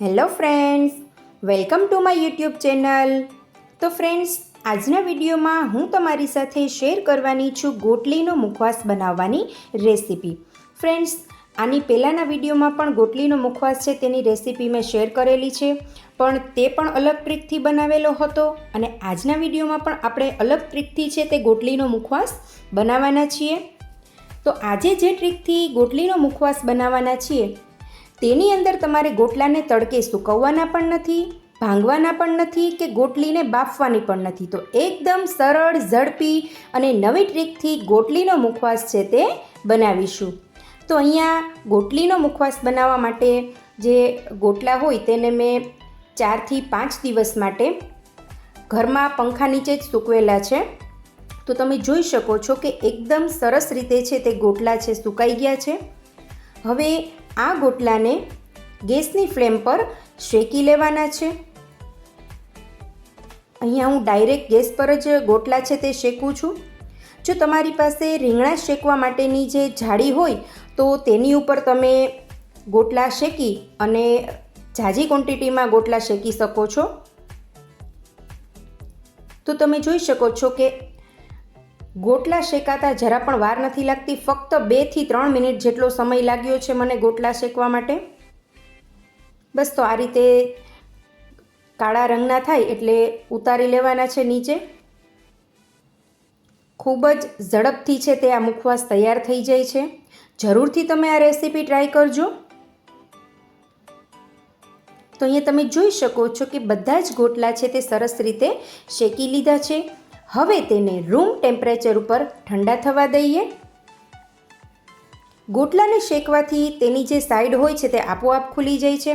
Hello friends, welcome to my YouTube channel. તો friends, આજના વિડીયોમાં હું તમારી સાથે શેર કરવાની છું ગોટલીનો મુખવાસ બનાવવાની રેસીપી. ફ્રેન્ડ્સ, આની પહેલાંના વિડીયોમાં પણ ગોટલીનો મુખવાસ છે તેની રેસીપી મેં શેર કરેલી છે. પણ તે પણ અલગ ટ્રીકથી બનાવેલો હતો અને આજના વિડીયોમાં પણ આપણે અલગ ટ્રીકથી છે તે ગોટલીનો મુખવાસ બનાવવાના છીએ. તો આજે જે ટ્રીકથી ગોટલીનો મુખવાસ બનાવવાના છીએ તેની અંદર તમારે ગોટલાને તડકે સૂકવવાના પણ નથી, ભાંગવાના પણ નથી કે ગોટલીને બાફવાની પણ નથી. તો એકદમ સરળ, ઝડપી અને નવી ટ્રીકથી ગોટલીનો મુખવાસ છે તે બનાવીશું. તો અહીંયા ગોટલીનો મુખવાસ બનાવવા માટે જે ગોટલા હોય તેને મેં ચારથી પાંચ દિવસ માટે ઘરમાં પંખા નીચે જ સૂકવેલા છે. તો તમે જોઈ શકો છો કે એકદમ સરસ રીતે છે તે ગોટલા છે, સુકાઈ ગયા છે. હવે આ ગોટલાને ગેસની ફ્લેમ પર શેકી લેવાના છે. અહીંયા હું ડાયરેક્ટ ગેસ પર જ ગોટલા છે તે શેકું છું. જો તમારી પાસે રીંગણા શેકવા માટેની જે જાળી હોય, તો તેની ઉપર તમે ગોટલા શેકી અને ઝાઝી ક્વોન્ટિટીમાં ગોટલા શેકી શકો છો. તો તમે જોઈ શકો છો કે ગોટલા શેકાતા જરા પણ વાર નથી લાગતી. ફક્ત બેથી ત્રણ મિનિટ જેટલો સમય લાગ્યો છે મને ગોટલા શેકવા માટે. બસ તો આ રીતે કાળા રંગના થાય એટલે ઉતારી લેવાના છે નીચે. ખૂબ જ ઝડપથી છે તે આ મુખવાસ તૈયાર થઈ જાય છે. જરૂરથી તમે આ રેસીપી ટ્રાય કરજો. તો અહીંયા તમે જોઈ શકો છો કે બધા જ ગોટલા છે તે સરસ રીતે શેકી લીધા છે. હવે તેને રૂમ ટેમ્પરેચર ઉપર ઠંડા થવા દઈએ. ગોટલાને શેકવાથી તેની જે સાઈડ હોય છે તે આપોઆપ ખુલી જાય છે.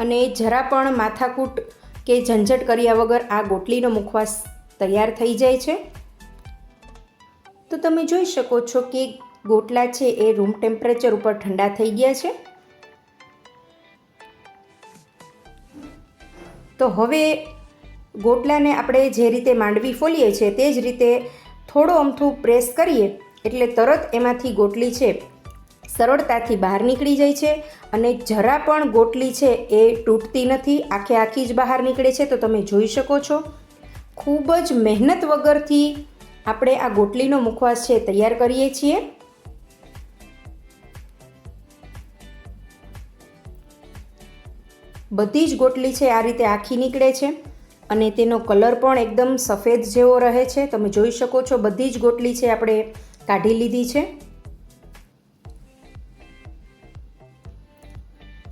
અને જરા પણ માથાકૂટ કે ઝંઝટ કર્યા વગર આ ગોટલીનો મુખવાસ તૈયાર થઈ જાય છે. તો તમે જોઈ શકો છો કે ગોટલા છે એ રૂમ ટેમ્પરેચર ઉપર ઠંડા થઈ ગયા છે. તો હવે ગોટલાને આપણે જે રીતે માંડવી ફોલીએ છીએ તે જ રીતે થોડો અમથું પ્રેસ કરીએ, એટલે તરત એમાંથી ગોટલી છે સરળતાથી બહાર નીકળી જાય છે અને જરા પણ ગોટલી છે એ તૂટતી નથી, આખે આખી જ બહાર નીકળે છે, તો તમે જોઈ શકો છો. ખૂબ જ મહેનત વગરથી આપણે આ ગોટલીનો મુખવાસ છે તૈયાર કરીએ છીએ. બધી જ ગોટલી છે, આ રીતે આખી નીકળે છે અને તેનો કલર પણ એકદમ સફેદ જેવો રહે છે. તમે જોઈ શકો છો, બધી જ ગોટલી છે, આપણે કાઢી લીધી છે.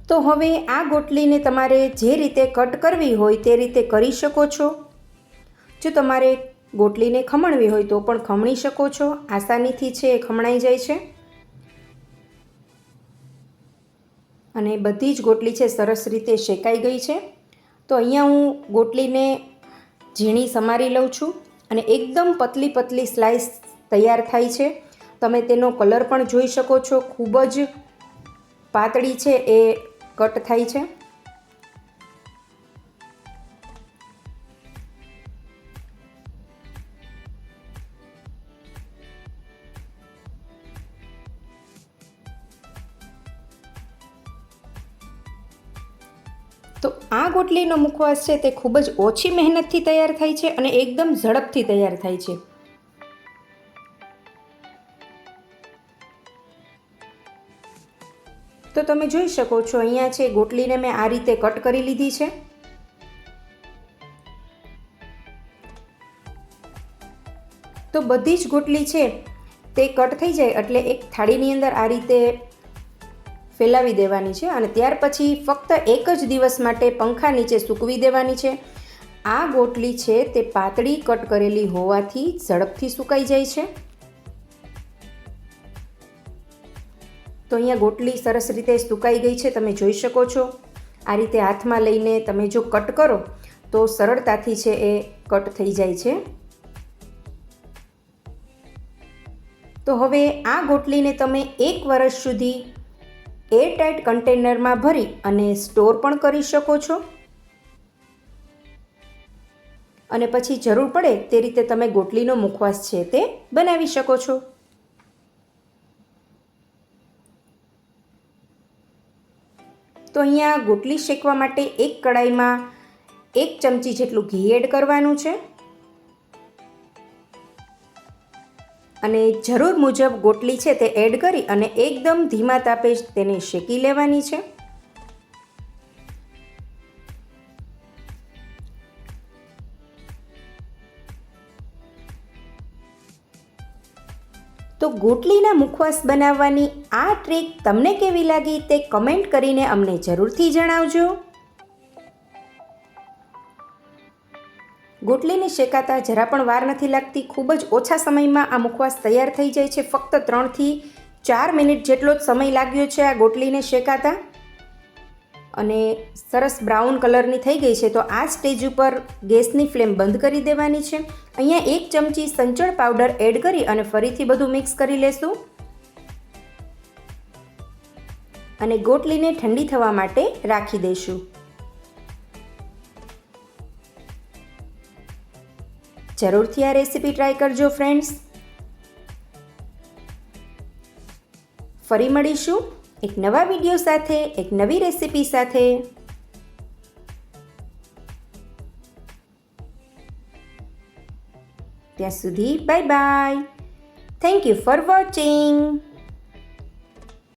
તો હવે આ ગોટલીને તમારે જે રીતે કટ કરવી હોય તે રીતે કરી શકો છો. જો તમારે ગોટલીને ખમણવી હોય તો પણ ખમણી શકો છો. આસાનીથી છે, એ ખમણાઈ જાય છે. અને બધી જ ગોટલી છે, સરસ રીતે શેકાઈ ગઈ છે. તો અહીંયા હું ગોટલીને ઝીણી સમારી લઉં છું અને એકદમ પતલી પતલી સ્લાઇસ તૈયાર થાય છે. તમે તેનો કલર પણ જોઈ શકો છો. ખૂબ જ પાતળી છે, એ કટ થાય છે. તો આ ગોટલીનો મુખવાસ છે તે ખૂબ જ ઓછી મહેનતથી તૈયાર થાય છે અને એકદમ ઝડપથી તૈયાર થાય છે. તો તમે જોઈ શકો છો, અહીંયા છે ગોટલીને મેં આ રીતે કટ કરી લીધી છે. તો બધી જ ગોટલી છે તે કટ થઈ જાય એટલે એક થાળીની અંદર આ રીતે ફેલાવી દેવાની છે અને ત્યાર પછી ફક્ત એક જ દિવસ માટે પંખા નીચે સૂકવી દેવાની છે. આ ગોટલી છે તે પાતળી કટ કરેલી હોવાથી ઝડપથી સુકાઈ જાય છે. તો અહીંયા ગોટલી સરસ રીતે સુકાઈ ગઈ છે, તમે જોઈ શકો છો. આ રીતે હાથમાં લઈને તમે જો કટ કરો, તો સરળતાથી છે એ કટ થઈ જાય છે. તો હવે આ ગોટલીને તમે એક વર્ષ સુધી એર ટાઇટ કન્ટેનરમાં ભરી અને સ્ટોર પણ કરી શકો છો. અને પછી જરૂર પડે તે રીતે તમે ગોટલીનો મુખવાસ છે તે બનાવી શકો છો. તો અહીંયા ગોટલી શેકવા માટે એક કડાઈમાં એક ચમચી જેટલું ઘી એડ કરવાનું છે. અને જરૂર મુજબ ગોટલી છે તે એડ કરી અને એકદમ ધીમા તાપે જ તેને શેકી લેવાની છે. તો ગોટલીના મુખવાસ બનાવવાની આ ટ્રીક તમને કેવી લાગી તે કમેન્ટ કરીને અમને જરૂરથી જણાવજો. ગોટલીને શેકાતા જરા પણ વાર નથી લાગતી. ખૂબ જ ઓછા સમયમાં આ મુખવાસ તૈયાર થઈ જાય છે. ફક્ત ત્રણથી ચાર મિનિટ જેટલો જ સમય લાગ્યો છે આ ગોટલીને શેકાતા. અને સરસ બ્રાઉન કલરની થઈ ગઈ છે. તો આ સ્ટેજ ઉપર ગેસની ફ્લેમ બંધ કરી દેવાની છે. અહીંયા એક ચમચી સંચળ પાવડર એડ કરી અને ફરીથી બધું મિક્સ કરી લેશું. અને ગોટલીને ઠંડી થવા માટે રાખી દઈશું જરૂરથી આ રેસીપી ટ્રાય કરજો ફ્રેન્ડ્સ ફરી મળીશું એક નવા વીડિયો સાથે, એક નવી રેસીપી સાથે. ત્યાં સુધી bye bye thank you for watching